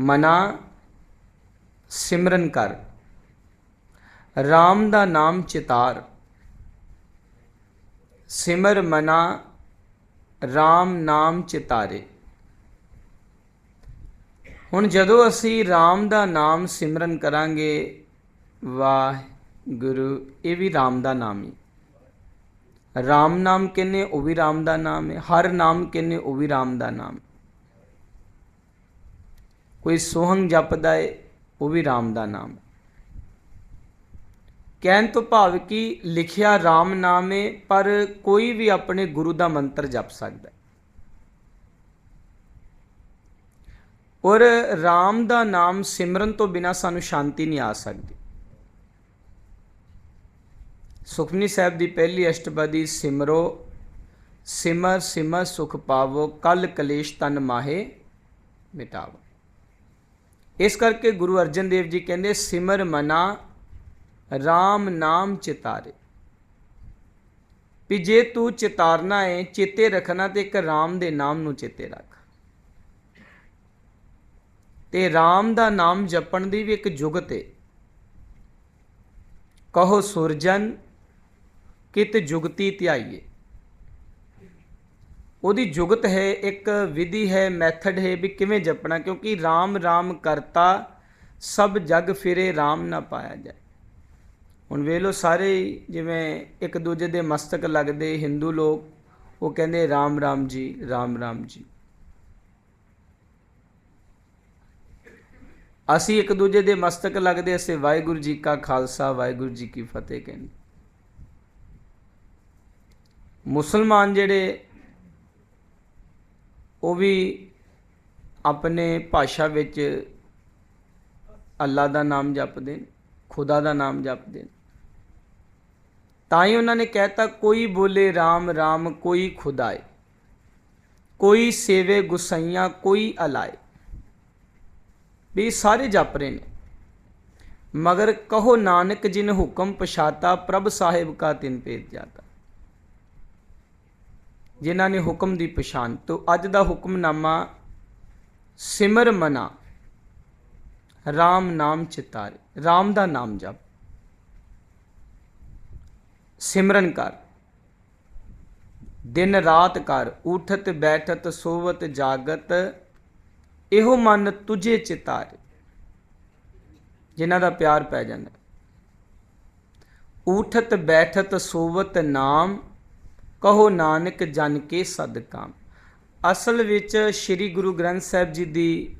ਮਨਾ, ਸਿਮਰਨ ਕਰ। RAM ਦਾ ਨਾਮ ਚਿਤਾਰ। ਸਿਮਰ, ਮਨਾ RAM ਨਾਮ ਚਿਤਾਰੇ। ਹੁਣ ਜਦੋਂ ਅਸੀਂ RAM ਦਾ ਨਾਮ ਸਿਮਰਨ ਕਰਾਂਗੇ, ਵਾਹਿਗੁਰੂ, ਇਹ ਵੀ RAM ਦਾ ਨਾਮ ਹੀ। RAM ਨਾਮ ਕਿੰਨੇ, ਉਹ ਵੀ RAM ਦਾ ਨਾਮ ਹੈ। ਹਰ ਨਾਮ ਕਿੰਨੇ, ਉਹ ਵੀ RAM ਦਾ ਨਾਮ। ਕੋਈ ਸੋਹੰਗ ਜਪਦਾ ਏ, ਉਹ ਵੀ RAM ਦਾ ਨਾਮ। ਹੈ। ਕਹਿਣ ਤੋਂ ਭਾਵ ਕਿ ਲਿਖਿਆ RAM ਨਾਮ ਹੈ ਪਰ ਕੋਈ ਵੀ ਆਪਣੇ ਗੁਰੂ ਦਾ ਮੰਤਰ ਜਪ ਸਕਦਾ ਹੈ ਔਰ RAM ਦਾ ਨਾਮ ਸਿਮਰਨ ਤੋਂ ਬਿਨਾ ਸਾਨੂੰ ਸ਼ਾਂਤੀ ਨਹੀਂ ਆ ਸਕਦੀ। ਸੁਖਮਨੀ ਸਾਹਿਬ ਦੀ ਪਹਿਲੀ ਅਸ਼ਟਪਦੀ, ਸਿਮਰੋ, ਸਿਮਰ ਸਿਮਰ ਸੁਖ ਪਾਵੋ, ਕਲ ਕਲੇਸ਼ ਤਨ ਮਾਹੇ, ਮਿਟਾਵੋ। ਇਸ ਕਰਕੇ ਗੁਰੂ ਅਰਜਨ ਦੇਵ ਜੀ ਕਹਿੰਦੇ, ਸਿਮਰ ਮਨਾ RAM ਨਾਮ ਚਿਤਾਰੇ। ਵੀ ਜੇ ਤੂੰ ਚਿਤਾਰਨਾ ਹੈ ਚੇਤੇ ਰੱਖਣਾ ਤੇ ਇੱਕ RAM ਦੇ ਨਾਮ ਨੂੰ ਚੇਤੇ ਰੱਖ। ਤੇ RAM ਦਾ ਨਾਮ ਜਪਣ ਦੀ ਵੀ ਇੱਕ ਜੁਗਤ ਹੈ ਕਹੋ, ਸੁਰਜਨ, ਕਿਤ ਜੁਗਤੀ ਧਿਆਈਏ। ਉਹਦੀ ਜੁਗਤ ਹੈ, ਇੱਕ ਵਿਧੀ ਹੈ, ਮੈਥਡ ਹੈ ਵੀ ਕਿਵੇਂ ਜਪਣਾ, ਕਿਉਂਕਿ RAM RAM ਕਰਤਾ, ਸਭ ਜਗ ਫਿਰੇ RAM ਨਾ ਪਾਇਆ ਜਾਏ। ਹੁਣ ਵੇਖ ਲਓ ਸਾਰੇ ਜਿਵੇਂ ਇੱਕ ਦੂਜੇ ਦੇ ਮਸਤਕ ਲੱਗਦੇ ਹਿੰਦੂ ਲੋਕ, ਉਹ ਕਹਿੰਦੇ RAM RAM ਜੀ RAM RAM ਜੀ। ਅਸੀਂ ਇੱਕ ਦੂਜੇ ਦੇ ਮਸਤਕ ਲੱਗਦੇ, ਅਸੀਂ ਵਾਹਿਗੁਰੂ ਜੀ ਕਾ ਖਾਲਸਾ, ਵਾਹਿਗੁਰੂ ਜੀ ਕੀ ਫਤਿਹ ਕਹਿੰਦੇ। ਮੁਸਲਮਾਨ ਜਿਹੜੇ ਉਹ ਵੀ ਆਪਣੇ ਭਾਸ਼ਾ ਵਿੱਚ ਅੱਲਾ ਦਾ ਨਾਮ ਜਪਦੇ ਨੇ, ਖੁਦਾ ਦਾ ਨਾਮ ਜਪਦੇ ਨੇ। ਤਾਂ ਹੀ ਉਹਨਾਂ ਨੇ ਕਹਿਤਾ, ਕੋਈ ਬੋਲੇ RAM RAM ਕੋਈ ਖੁਦਾਏ, ਕੋਈ ਸੇਵੇ ਗੁਸਈਆਂ ਕੋਈ ਅਲਾਏ। ਵੀ ਸਾਰੇ ਜਪ ਰਹੇ ਨੇ। ਮਗਰ ਕਹੋ ਨਾਨਕ ਜਿਨ ਹੁਕਮ ਪਛਾਤਾ, ਪ੍ਰਭ ਸਾਹਿਬ ਕਾ ਤਿਨ ਭੇਜ ਜਾਤਾ। ਜਿਨ੍ਹਾਂ ਨੇ ਹੁਕਮ ਦੀ ਪਛਾਣ, ਤੋਂ ਅੱਜ ਦਾ ਹੁਕਮਨਾਮਾ ਸਿਮਰ ਮਨਾ। RAM ਨਾਮ ਚਿਤਾਰੇ RAM ਦਾ ਨਾਮ ਜਪ। ਸਿਮਰਨ ਕਰ। ਦਿਨ ਰਾਤ ਕਰ, ਉਠਤ, ਬੈਠਤ, ਸੋਵਤ, ਜਾਗਤ, ਇਹੋ ਮਨ ਤੁਝੇ ਚਿਤਾਰੇ, ਜਿਨ੍ਹਾਂ ਦਾ ਪਿਆਰ ਪੈ ਜਾਂਦਾ। ਉਠਤ, ਬੈਠਤ, ਸੋਵਤ ਨਾਮ ਕਹੋ ਨਾਨਕ ਜਨ ਕੇ ਸਦਕਾ। ਅਸਲ ਵਿੱਚ ਸ੍ਰੀ ਗੁਰੂ ਗ੍ਰੰਥ ਸਾਹਿਬ ਜੀ ਦੀ